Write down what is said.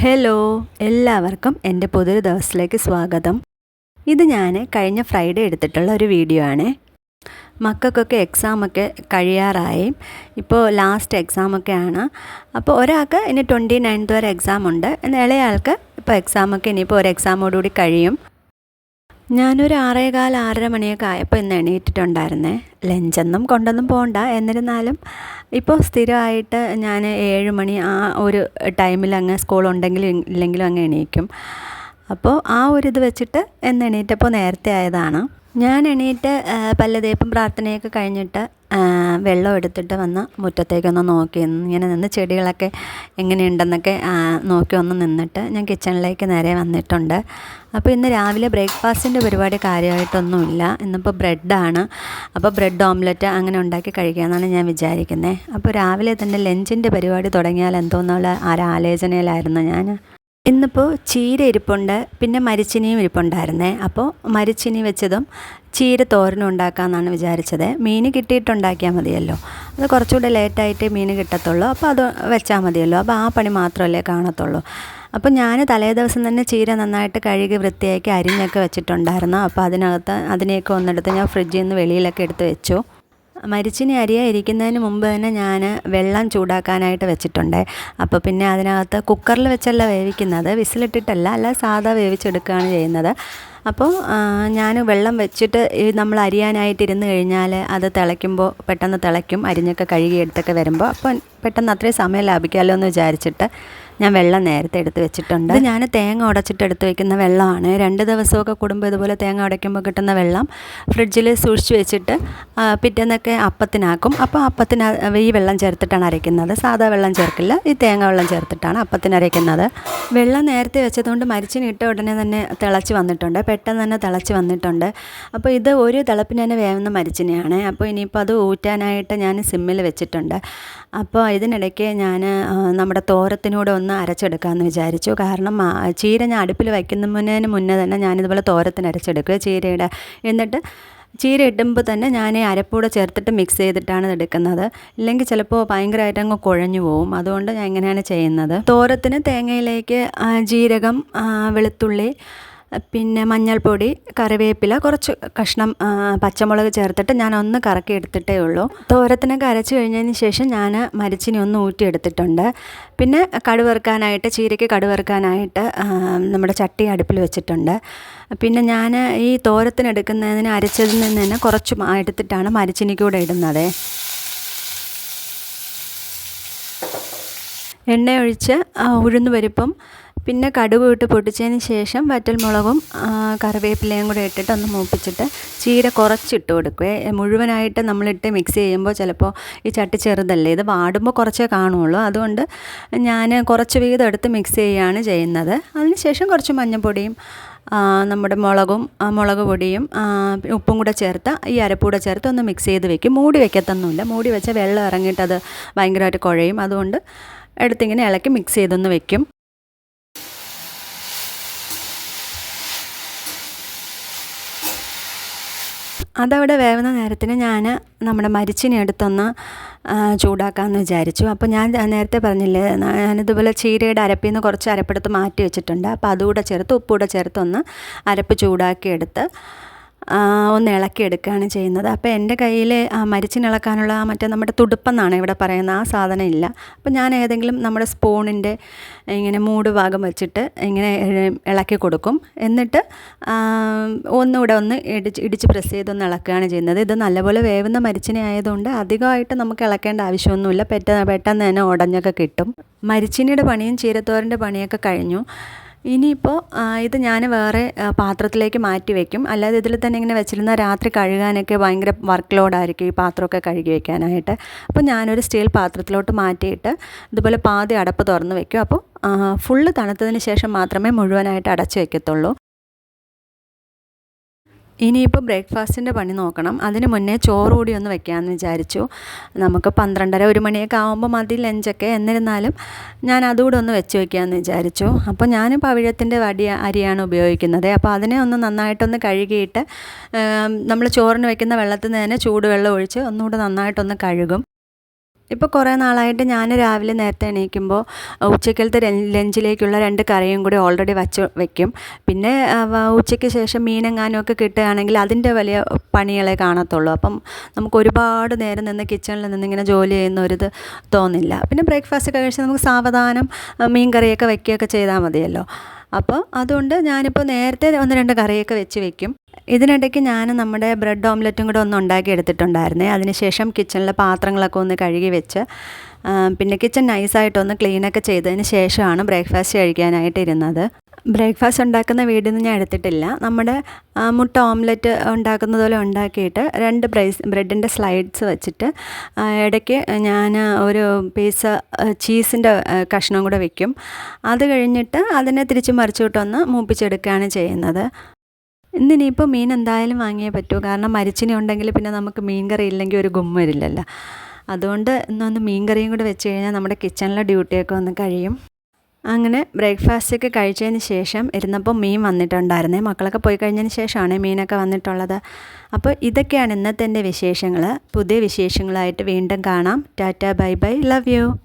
Hello എല്ലാവർക്കും എന്റെ പുതിയൊരു ദിവസത്തിലേക്ക് സ്വാഗതം. ഇത് ഞാൻ കഴിഞ്ഞ ഫ്രൈഡേ എടുത്തിട്ടുള്ള ഒരു വീഡിയോ ആണ്. മക്കൾക്കൊക്കെ എക്സാമൊക്കെ കഴിയാറായി. ഇപ്പോൾ ലാസ്റ്റ് എക്സാമൊക്കെ ആണ് അപ്പോൾ ഒരാൾക്ക് ഇനി ട്വന്റി നയൻത്ത് വരെ എക്സാം ഉണ്ട്. എന്നാൽ ഇളയ ആൾക്ക് ഇപ്പോൾ എക്സാമൊക്കെ ഇനിയിപ്പോൾ ഒരു എക്സാമോടുകൂടി കഴിയും. ഞാനൊരു ആറേകാൽ ആറര മണിയൊക്കെ ആയപ്പോൾ ഇന്ന് എണീറ്റിട്ടുണ്ടായിരുന്നേ. ലഞ്ചൊന്നും കൊണ്ടൊന്നും പോകണ്ട എന്നിരുന്നാലും ഇപ്പോൾ സ്ഥിരമായിട്ട് ഞാൻ ഏഴ് മണി ആ ഒരു ടൈമിൽ അങ്ങ് സ്കൂൾ ഉണ്ടെങ്കിലും ഇല്ലെങ്കിലും അങ്ങ് എണീക്കും. അപ്പോൾ ആ ഒരു ഇത് വെച്ചിട്ട് എന്ന് എണീറ്റപ്പോൾ നേരത്തെ ആയതാണ്. ഞാൻ എണീറ്റ് പല്ലതേപ്പും പ്രാർത്ഥനയൊക്കെ കഴിഞ്ഞിട്ട് വെള്ളം എടുത്തിട്ട് വന്ന് മുറ്റത്തേക്കൊന്ന് നോക്കി. ഇങ്ങനെ നിന്ന് ചെടികളൊക്കെ എങ്ങനെയുണ്ടെന്നൊക്കെ നോക്കി ഒന്ന് നിന്നിട്ട് ഞാൻ കിച്ചണിലേക്ക് നേരെ വന്നിട്ടുണ്ട്. അപ്പോൾ ഇന്ന് രാവിലെ ബ്രേക്ക്ഫാസ്റ്റിന്റെ പരിപാടി കാര്യമായിട്ടൊന്നുമില്ല. ഇന്നിപ്പോൾ ബ്രെഡാണ്. അപ്പോൾ ബ്രെഡ് ഓംലെറ്റ് അങ്ങനെ ഉണ്ടാക്കി കഴിക്കാമെന്നാണ് ഞാൻ വിചാരിക്കുന്നത് അപ്പോൾ രാവിലെ തന്നെ ലഞ്ചിന്റെ പരിപാടി തുടങ്ങിയാൽ എന്തോന്നുള്ള ആലോചനയിലായിരുന്നു ഞാൻ. ഇന്നിപ്പോൾ ചീര ഇരിപ്പുണ്ട് പിന്നെ മരിച്ചിനിയും ഇരിപ്പുണ്ടായിരുന്നേ. അപ്പോൾ മരിച്ചിനി വെച്ചതും ചീര തോരനും ഉണ്ടാക്കാമെന്നാണ് വിചാരിച്ചത്. മീൻ കിട്ടിയിട്ടുണ്ടാക്കിയാൽ മതിയല്ലോ. അത് കുറച്ചുകൂടെ ലേറ്റായിട്ട് മീൻ കിട്ടത്തുള്ളൂ. അപ്പോൾ അത് വെച്ചാൽ മതിയല്ലോ. അപ്പോൾ ആ പണി മാത്രമല്ലേ കാണത്തുള്ളൂ. അപ്പോൾ ഞാൻ തലേ ദിവസം തന്നെ ചീര നന്നായിട്ട് കഴുകി വൃത്തിയാക്കി അരിഞ്ഞൊക്കെ വെച്ചിട്ടുണ്ടായിരുന്നു. അപ്പോൾ അതിനകത്ത് അതിനെയൊക്കെ ഒന്നെടുത്ത് ഞാൻ ഫ്രിഡ്ജിൽ നിന്ന് വെളിയിലൊക്കെ എടുത്ത് വെച്ചു. മരിച്ചിനി അരിയ ഇരിക്കുന്നതിന് മുമ്പ് തന്നെ ഞാൻ വെള്ളം ചൂടാക്കാനായിട്ട് വെച്ചിട്ടുണ്ട്. അപ്പോൾ പിന്നെ അതിനകത്ത് കുക്കറിൽ വെച്ചല്ല വേവിക്കുന്നത് വിസിലിട്ടിട്ടല്ല അല്ല സാധാ വേവിച്ചെടുക്കുകയാണ് ചെയ്യുന്നത്. അപ്പോൾ ഞാൻ വെള്ളം വെച്ചിട്ട് നമ്മൾ അരിയാനായിട്ട് ഇരുന്ന് കഴിഞ്ഞാൽ അത് തിളയ്ക്കുമ്പോൾ പെട്ടെന്ന് തിളയ്ക്കും അരിഞ്ഞൊക്കെ കഴുകിയെടുത്തൊക്കെ വരുമ്പോൾ അപ്പോൾ പെട്ടെന്ന് അത്രയും സമയം ലാഭിക്കാമല്ലോ എന്ന് വിചാരിച്ചിട്ട് ഞാൻ വെള്ളം നേരത്തെ എടുത്ത് വെച്ചിട്ടുണ്ട്. ഞാൻ തേങ്ങ ഉടച്ചിട്ട് എടുത്ത് വെക്കുന്ന വെള്ളമാണ്. രണ്ട് ദിവസമൊക്കെ കൂടുമ്പോൾ ഇതുപോലെ തേങ്ങ ഉടയ്ക്കുമ്പോൾ കിട്ടുന്ന വെള്ളം ഫ്രിഡ്ജിൽ സൂക്ഷിച്ച് വെച്ചിട്ട് പിറ്റേന്നൊക്കെ അപ്പത്തിനാക്കും. അപ്പോൾ അപ്പത്തിന് ഈ വെള്ളം ചേർത്തിട്ടാണ് അരയ്ക്കുന്നത്. സാധാ വെള്ളം ചേർക്കില്ല. ഈ തേങ്ങ വെള്ളം ചേർത്തിട്ടാണ് അപ്പത്തിന് അരയ്ക്കുന്നത്. വെള്ളം നേരത്തെ വെച്ചതുകൊണ്ട് മരിച്ചിന് ഇട്ട ഉടനെ തന്നെ തിളച്ച് വന്നിട്ടുണ്ട്. പെട്ടെന്ന് തന്നെ തിളച്ച് വന്നിട്ടുണ്ട്. അപ്പോൾ ഇത് ഒരു തിളപ്പിന് തന്നെ വേവുന്ന മരിച്ചിനെയാണ്. അപ്പോൾ ഇനിയിപ്പോൾ അത് ഊറ്റാനായിട്ട് ഞാൻ സിമ്മിൽ വെച്ചിട്ടുണ്ട്. അപ്പോൾ ഇതിനിടയ്ക്ക് ഞാൻ നമ്മുടെ തോരത്തിനൂടെ ഒന്ന് അരച്ചെടുക്കാമെന്ന് വിചാരിച്ചു. കാരണം ചീര ഞാൻ അടുപ്പിൽ വയ്ക്കുന്നതിന് മുന്നേ തന്നെ ഞാനിതുപോലെ തോരത്തിന് അരച്ചെടുക്കുക ചീരയുടെ. എന്നിട്ട് ചീര ഇടുമ്പോൾ തന്നെ ഞാൻ അരപ്പൂടെ ചേർത്തിട്ട് മിക്സ് ചെയ്തിട്ടാണ് എടുക്കുന്നത്. ഇല്ലെങ്കിൽ ചിലപ്പോൾ ഭയങ്കരമായിട്ട് അങ്ങ് കുഴഞ്ഞു പോവും. അതുകൊണ്ട് ഞാൻ ഇങ്ങനെയാണ് ചെയ്യുന്നത്. തോരത്തിന് തേങ്ങയിലേക്ക് ജീരകം വെളുത്തുള്ളി പിന്നെ മഞ്ഞൾപ്പൊടി കറിവേപ്പില കുറച്ച് കഷ്ണം പച്ചമുളക് ചേർത്തിട്ട് ഞാൻ ഒന്ന് കറക്കി എടുത്തിട്ടേ ഉള്ളൂ. തോരത്തിനൊക്കെ അരച്ച് കഴിഞ്ഞതിന് ശേഷം ഞാൻ മരിച്ചിനി ഒന്ന് ഊറ്റിയെടുത്തിട്ടുണ്ട് പിന്നെ കടുവറുക്കാനായിട്ട് ചീരയ്ക്ക് കടുവറുക്കാനായിട്ട് നമ്മുടെ ചട്ടി അടുപ്പിൽ വെച്ചിട്ടുണ്ട്. പിന്നെ ഞാൻ ഈ തോരത്തിനെടുക്കുന്നതിന് അരച്ചതിൽ നിന്ന് തന്നെ കുറച്ച് എടുത്തിട്ടാണ് മരിച്ചിനിക്കൂടെ ഇടുന്നത്. എണ്ണ ഒഴിച്ച് ഉഴുന്ന് പരിപ്പും പിന്നെ കടുക് ഇട്ട് പൊട്ടിച്ചതിന് ശേഷം വറ്റൽമുളകും കറിവേപ്പിലയും കൂടെ ഇട്ടിട്ട് ഒന്ന് മൂപ്പിച്ചിട്ട് ചീര കുറച്ചിട്ട് കൊടുക്കുക മുഴുവനായിട്ട് നമ്മളിട്ട് മിക്സ് ചെയ്യുമ്പോൾ ചിലപ്പോൾ ഈ ചട്ടി ചെറുതല്ലേ ഇത് വാടുമ്പോൾ കുറച്ചേ കാണുള്ളൂ. അതുകൊണ്ട് ഞാൻ കുറച്ച് വീതം എടുത്ത് മിക്സ് ചെയ്യുകയാണ് ചെയ്യുന്നത്. അതിനുശേഷം കുറച്ച് മഞ്ഞൾപ്പൊടിയും നമ്മുടെ മുളകും മുളക് പൊടിയും ഉപ്പും കൂടെ ചേർത്ത് ഈ അരപ്പൂടെ ചേർത്ത് ഒന്ന് മിക്സ് ചെയ്ത് വെക്കും. മൂടി വെക്കത്തൊന്നുമില്ല. മൂടി വെച്ചാൽ വെള്ളം ഇറങ്ങിയിട്ട് അത് ഭയങ്കരമായിട്ട് കുഴയും. അതുകൊണ്ട് എടുത്തിങ്ങനെ ഇളക്കി മിക്സ് ചെയ്തൊന്ന് വെക്കും. അതവിടെ വേവുന്ന നേരത്തിന് ഞാൻ നമ്മുടെ മരിച്ചിനെ എടുത്തൊന്ന് ചൂടാക്കാമെന്ന് വിചാരിച്ചു. അപ്പോൾ ഞാൻ നേരത്തെ പറഞ്ഞില്ലേ ഞാനിതുപോലെ ചീരയുടെ അരപ്പിൽ നിന്ന് കുറച്ച് അരപ്പെടുത്ത് മാറ്റി വെച്ചിട്ടുണ്ട്. അപ്പോൾ അതുകൂടെ ചേർത്ത് ഉപ്പുകൂടെ ചേർത്തൊന്ന് അരപ്പ് ചൂടാക്കി എടുത്ത് ഒന്ന് ഇളക്കിയെടുക്കുകയാണ് ചെയ്യുന്നത്. അപ്പോൾ എന്റെ കയ്യിൽ മരിച്ചിനിളക്കാനുള്ള മറ്റേ നമ്മുടെ തുടുപ്പെന്നാണ് ഇവിടെ പറയുന്നത്. ആ സാധനം ഇല്ല. അപ്പോൾ ഞാൻ ഏതെങ്കിലും നമ്മുടെ സ്പൂണിന്റെ ഇങ്ങനെ മൂട് ഭാഗം വെച്ചിട്ട് ഇങ്ങനെ ഇളക്കി കൊടുക്കും. എന്നിട്ട് ഒന്നുകൂടെ ഒന്ന് ഇടിച്ച് ഇടിച്ച് പ്രസ് ചെയ്തൊന്ന് ഇളക്കുകയാണ് ചെയ്യുന്നത്. ഇത് നല്ലപോലെ വേവുന്ന മരിച്ചിനെ ആയതുകൊണ്ട് അധികമായിട്ട് നമുക്ക് ഇളക്കേണ്ട ആവശ്യമൊന്നുമില്ല. പെട്ടെന്ന് പെട്ടെന്ന് തന്നെ ഉടഞ്ഞൊക്കെ കിട്ടും. മരിച്ചിനിയുടെ പണിയും ചീരത്തോരന്റെ പണിയൊക്കെ കഴിഞ്ഞു. ഇനിയിപ്പോൾ ഇത് ഞാൻ വേറെ പാത്രത്തിലേക്ക് മാറ്റി വയ്ക്കും അല്ലാതെ ഇതിൽ തന്നെ ഇങ്ങനെ വെച്ചിരുന്ന രാത്രി കഴുകാനൊക്കെ ഭയങ്കര വർക്ക് ലോഡായിരിക്കും ഈ പാത്രമൊക്കെ കഴുകി വയ്ക്കാനായിട്ട് അപ്പോൾ ഞാനൊരു സ്റ്റീൽ പാത്രത്തിലോട്ട് മാറ്റിയിട്ട് ഇതുപോലെ പാതി അടപ്പ് തുറന്ന് വയ്ക്കും അപ്പോൾ ഫുള്ള് തണുത്തതിന് ശേഷം മാത്രമേ മുഴുവനായിട്ട് അടച്ച് വയ്ക്കത്തുള്ളൂ ഇനിയിപ്പോൾ ബ്രേക്ക്ഫാസ്റ്റിന്റെ പണി നോക്കണം. അതിന് മുന്നേ ചോറ് കൂടി ഒന്ന് വെക്കാമെന്ന് വിചാരിച്ചു. നമുക്ക് പന്ത്രണ്ടര ഒരു മണിയൊക്കെ ആകുമ്പോൾ മതി ലഞ്ചൊക്കെ. എന്നിരുന്നാലും ഞാൻ അതുകൂടെ ഒന്ന് വെച്ച് വയ്ക്കാമെന്ന് വിചാരിച്ചു. അപ്പോൾ ഞാൻ പവിഴത്തിന്റെ വടി അരിയാണ് ഉപയോഗിക്കുന്നത്. അപ്പോൾ അതിനെ ഒന്ന് നന്നായിട്ടൊന്ന് കഴുകിയിട്ട് നമ്മൾ ചോറിന് വെക്കുന്ന വെള്ളത്തിൽ നിന്ന് തന്നെ ചൂടുവെള്ളം ഒഴിച്ച് ഒന്നുകൂടെ നന്നായിട്ടൊന്ന് കഴുകും. ഇപ്പോൾ കുറേ നാളായിട്ട് ഞാൻ രാവിലെ നേരത്തെ എണീക്കുമ്പോൾ ഉച്ചക്കലത്തെ ലഞ്ചിലേക്കുള്ള രണ്ട് കറിയും കൂടി ഓൾറെഡി വച്ച് വെക്കും. പിന്നെ ഉച്ചയ്ക്ക് ശേഷം മീനെങ്ങാനും ഒക്കെ കിട്ടുകയാണെങ്കിൽ അതിന്റെ വലിയ പണികളെ കാണത്തുള്ളൂ. അപ്പം നമുക്ക് ഒരുപാട് നേരം നിന്ന് കിച്ചണിൽ നിന്ന് ഇങ്ങനെ ജോലി ചെയ്യുന്ന ഒരു ഇത് തോന്നില്ല. പിന്നെ ബ്രേക്ക്ഫാസ്റ്റ് കഴിച്ച് നമുക്ക് സാവധാനം മീൻ കറിയൊക്കെ വയ്ക്കുകയൊക്കെ ചെയ്താൽ മതിയല്ലോ. അപ്പോൾ അതുകൊണ്ട് ഞാനിപ്പോൾ നേരത്തെ ഒന്ന് രണ്ട് കറിയൊക്കെ വെച്ച് വെക്കും. ഇതിനിടയ്ക്ക് ഞാൻ നമ്മുടെ ബ്രെഡ് ഓംലെറ്റും കൂടെ ഒന്ന് ഉണ്ടാക്കി എടുത്തിട്ടുണ്ടായിരുന്നേ. അതിനുശേഷം കിച്ചണിലെ പാത്രങ്ങളൊക്കെ ഒന്ന് കഴുകി വെച്ച് പിന്നെ കിച്ചൺ നൈസായിട്ടൊന്ന് ക്ലീനൊക്കെ ചെയ്തതിന് ശേഷമാണ് ബ്രേക്ക്ഫാസ്റ്റ് കഴിക്കാനായിട്ട് ഇരുന്നത്. ബ്രേക്ക്ഫാസ്റ്റ് ഉണ്ടാക്കുന്ന വീഡിയോ ഒന്നും ഞാൻ എടുത്തിട്ടില്ല. നമ്മുടെ മുട്ട ഓംലെറ്റ് ഉണ്ടാക്കുന്നത് പോലെ ഉണ്ടാക്കിയിട്ട് രണ്ട് ബ്രൈസ് ബ്രെഡിന്റെ സ്ലൈഡ്സ് വെച്ചിട്ട് ഇടയ്ക്ക് ഞാൻ ഒരു പീസ് ചീസിന്റെ കഷ്ണം കൂടെ വെക്കും. അത് കഴിഞ്ഞിട്ട് അതിനെ തിരിച്ച് മറിച്ചിട്ടൊന്ന് മൂപ്പിച്ചെടുക്കുകയാണ് ചെയ്യുന്നത്. ഇന്നിനിയിപ്പോൾ മീൻ എന്തായാലും വാങ്ങിയേ പറ്റൂ. കാരണം മരിച്ചിനി ഉണ്ടെങ്കിൽ പിന്നെ നമുക്ക് മീൻ കറി ഇല്ലെങ്കിൽ ഒരു ഗും വരില്ലല്ലോ അതുകൊണ്ട് ഇന്നൊന്ന് മീൻ കറിയും കൂടെ വെച്ച് കഴിഞ്ഞാൽ നമ്മുടെ കിച്ചണിലെ ഡ്യൂട്ടിയൊക്കെ ഒന്ന് കഴിയും. അങ്ങനെ ബ്രേക്ക്ഫാസ്റ്റൊക്കെ കഴിച്ചതിന് ശേഷം ഇരുന്നപ്പോൾ മീൻ വന്നിട്ടുണ്ടായിരുന്നേ. മക്കളൊക്കെ പോയി കഴിഞ്ഞതിന് ശേഷമാണ് മീനൊക്കെ വന്നിട്ടുള്ളത്. അപ്പോൾ ഇതൊക്കെയാണ് ഇന്നത്തെ എന്റെ വിശേഷങ്ങൾ. പുതിയ വിശേഷങ്ങളായിട്ട് വീണ്ടും കാണാം. Tata bye bye. Love you